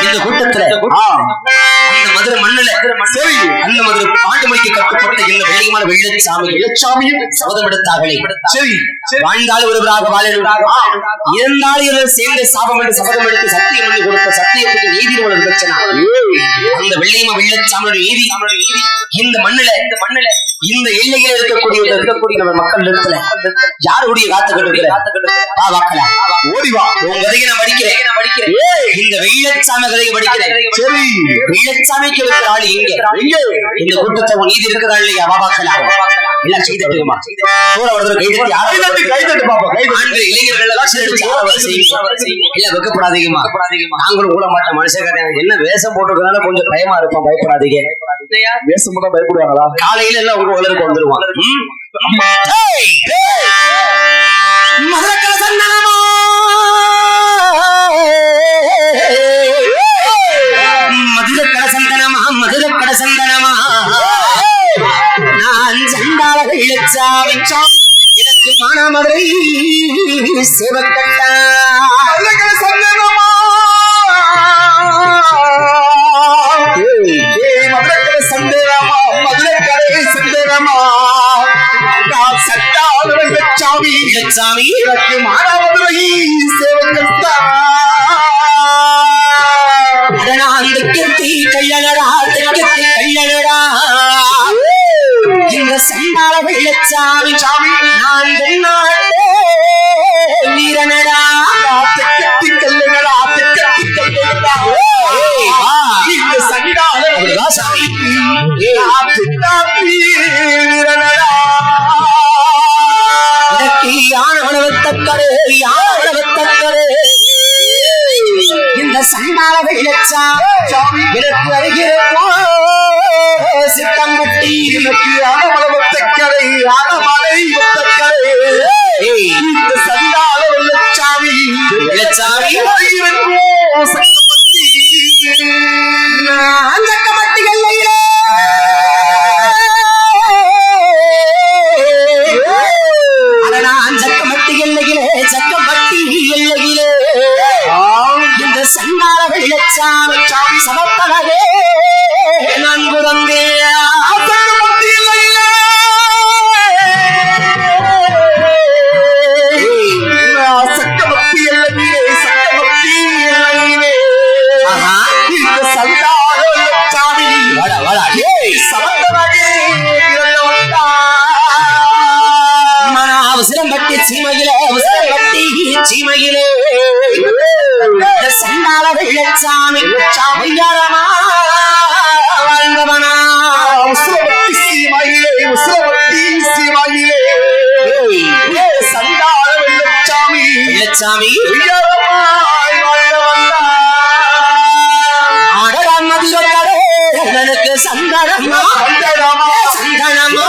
இந்த கூட்டத்துல மதுரை மண்ணுல. சரி. அந்த மதுரை பாண்டு மொழிக்கு கட்டுப்பட்ட இந்த வெள்ளியமான வெள்ளச்சாமி இளச்சாமியும் சபதம் எடுத்தார்களே சரி. வாழ்ந்தால் ஒருவராக வாழணும். இருந்தாலும் இவர் சேர்ந்த சாபம் என்று சபதம் எடுத்து சத்தியம் பண்ணி கொடுத்த சத்தியத்துக்கு நீதி ஒரு பிரச்சனை அந்த வெள்ளையமா வெள்ளச்சாமியோட நீதி இந்த மண்ணுல இந்த மண்ணுல. இந்த எல்லையில இருக்கக்கூடிய இருக்கக்கூடிய நம்ம மக்கள் இடத்துல யாருடைய காத்துக்கிட்டு இருக்கிற வா வாக்கலாம் ஓடி வா. உன் கதையை நான் படிக்கிறேன். இந்த வெள்ளச்சாமி கதையை படிக்கிறேன். சரி. வெள்ளச்சாமிக்கு இருக்கிற ஆள் எங்க இந்த கூட்டத்தை உன் நீதி இருக்கிறா இல்லையா? பார்க்கலாம் எல்லாம். செய்துட்டுமா சூழ ஒருத்தர் கை தட்டி கை தட்டு கை தட்டு பாப்பா கை தட்டு. ஆண்கள் இளைஞர்கள் எல்லாம் சேர்ந்து. இல்ல வெக்கப்படாதீங்கம்மா. நாங்களும் கூட மாட்டோம் மனுஷன் என்ன வேஷம் போட்டிருக்கனால கொஞ்சம் பயமா இருப்போம். பயப்படாதீங்க. வேஷம் போட்டா பயப்படுவாங்களா? காலையில எல்லாம் உங்க உலருக்கு ஏய். மதுரக்கல சந்தனமா வெள்ளச்சாமி எனக்கு மானாமதுரை சிவக்கட்டா ஏய் மதுரக்கடை சந்தனமா மதுரக்கடை சந்தனமா நான் சட்டாள சாமி வெள்ளச்சாமி எனக்கு மானாமதுரை சேவகத்தா அதனால் தெக்கத்தி கையனடா தெக்கத்தி கையனடா இந்த சண்டாள வெள்ளச்சாமி சாமி நான் சித்தம்பட்டி எனக்கு ஆனமலை ஒத்தக்கரை ஆனமலை ஒத்தக்கரை ஏய், இந்த சண்டாள வெள்ளச்சாமி வெள்ளச்சாமி இருக்கோ நான் சக்கம்பட்டி நான் சக்கம்பட்டி எல்லையிலே சக்கம்பட்டி எல்லையிலே இந்த வெள்ளச்சாமி சாமி சமப்பனவே. இந்த சண்டாள வெள்ளச்சாமி ஏய் சமந்தரனே மன அவசரம் பட்டி சீமையிலே அவசரம் பட்டி சீமையிலே இந்த சண்டாள வெள்ளச்சாமி சாமியாரமா வாழ்ந்தவனா உசுரவத்தி சீமையிலே, உசுரவத்தி சீமையிலே. ஏய், ஏ சண்டாள வெள்ளச்சாமி, வெள்ளச்சாமி சந்தனமா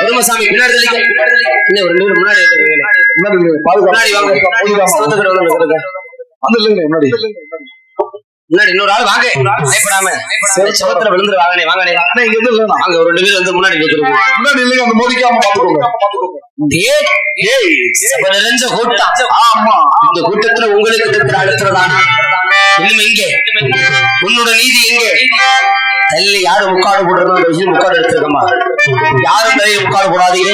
குடும்பசாமி பின்னாடி. இன்னும் ரெண்டு பேர் முன்னாடி. முன்னாடி வாங்க. வந்து இல்லைங்க முன்னாடி முன்னாடி இன்னொரு ஆள் வாங்க. பயப்படாம. சோத்துல விழுந்துரு வாங்கனே வாங்கனே அண்ணா, இங்க இருந்து இல்லைண்ணா. வாங்க ஒரு ரெண்டு பேர் வந்து முன்னாடி நிற்கிறோம் முன்னாடி இல்லைங்க அந்த மோதிக்காம பாத்துக்கோங்க ஏய் சபை நிறைஞ்ச கூட்டம். ஆமா. இந்த கூட்டத்துல உங்களுக்கு அடுத்ததான் இன்னும் எங்கே? உன்னோட நீதி எங்கே? தள்ளி யாரும் முக்காடு போடுறது முக்காடு எடுத்துருக்கமா யாரும் தலையில் முக்காடு போடாதீங்க.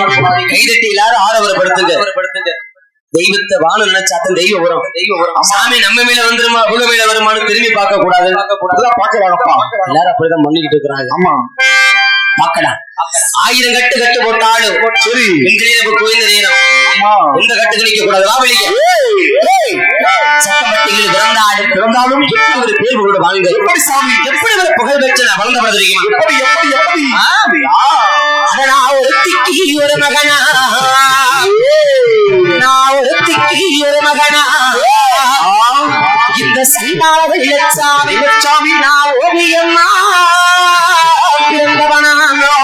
கைதட்டி எல்லாரும் ஆரவரப்படுத்துங்க தெய்வத்தை வாழ நினைச்சாத்தான் தெய்வ வரும் தெய்வ வரும். சாமி நம்ம மேல வந்துருமா உங்க மேல வருமானு திரும்பி பார்க்க கூடாது பாக்குறாங்கப்பா எல்லாரும் அப்படிதான் பண்ணிக்கிட்டு இருக்கிறாங்க. ஆமா. பார்க்கலாம் ஆயிரம் கட்டு கட்டு போட்டாலும் சரி. இன்றைய கோயில் நேரம். ஆமா. எந்த கட்டுக்கு நிக்க கூடாது வா வெளியே. சட்டமட்டிகள் பிறந்தாலும் பிறந்தாலும் எப்படி ஒரு பேர் கூட வாங்க எப்படி சாமி? எப்படி ஒரு புகழ் பெற்ற நான் வளர்ந்த தெரியுமா? எப்படி எப்படி ஒரு மகனா. வெள்ளச்சாமி சாமி நான் ஓவியம்மா பிறந்தவனா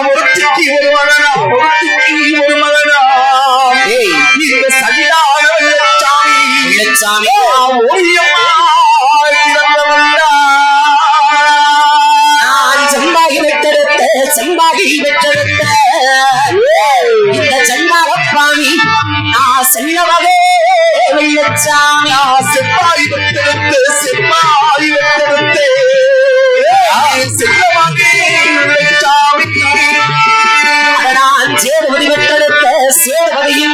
ஒருத்திக்கு ஒரு மகனா ஒருத்திக்கு ஒரு மகனா இந்த சண்டாள சாமி வெள்ளச்சாமி நான் ஓவியமா பிறந்தவன்டா. நான் செம்பாகி பெற்றெடுத்த செம்பாகி பெற்றெடுத்த இந்த நான் செல்லவகே வெள்ளச்சாமி பெற்றெடுத்த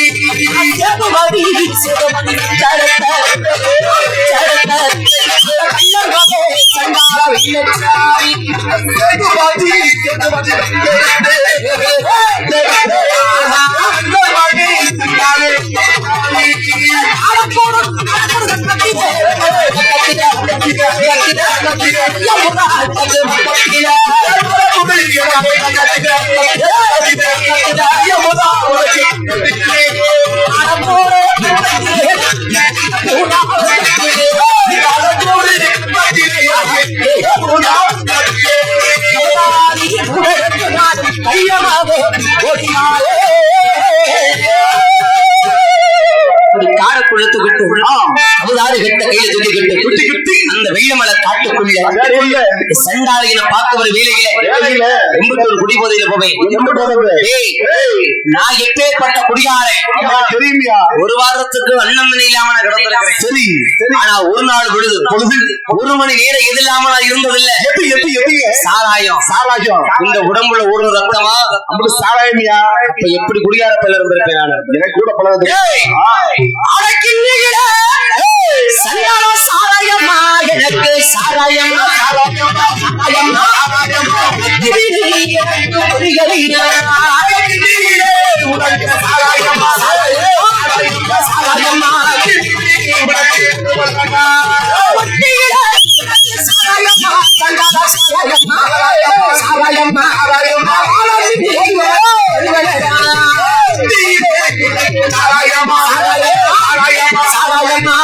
Yeah. Ahora. சண்டாளிகளை பார்க்க ஒரு வேலையில. எண்பத்தொரு ஏய், நான் எப்பேற்பட்ட குடிகாரன் தெரியுமியா? ஒரு வாரத்துக்கு அண்ணன் மணி இல்லாம நான் கிடந்திருக்கிறேன். சரி ஆனா ஒரு நாள் பொழுது பொழுது? ஒரு மணி நேரம் எது இல்லாம நான் இருந்ததில்லை. எது எது எதுங்க? சாராயம். சாராஜம் இந்த உடம்புல ஊறும் ரத்தமா? அப்படி சாராயமியா? எப்படி குடிகார பல்ல இருந்திருப்பேன் நான்? எனக்கு கூட பழகுது. புரிகிறீங்களா? சாராயமா சாராயமா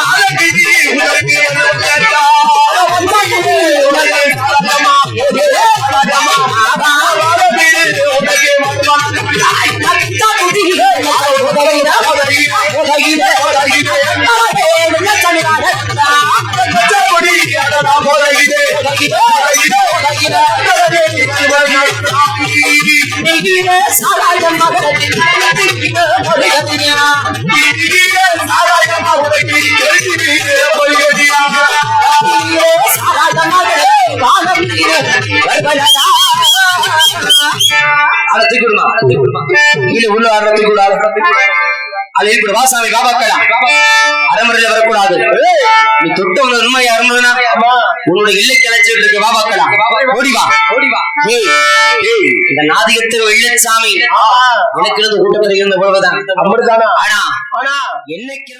அடத்துக்குமா அடத்துக்குமா இல்ல உள்ள அடத்துக்குள்ள அடத்துக்குள்ள அது இப்படி வாசாமி பாபாக்களா அரமுறையில வரக்கூடாது. நீ தொட்டவங்க உண்மையா இருந்ததுன்னா உன்னுடைய இல்லைக்கு அழைச்சிட்டு இருக்க பாபாக்களா ஓடி வா. ஓடி வா. ஏய் ஏய் இந்த நாதிகத்து வெள்ளச்சாமி எனக்கு கூட்டத்தில் இருந்த போலதான் அப்படித்தானா ஆனா ஆனா. என்னைக்கு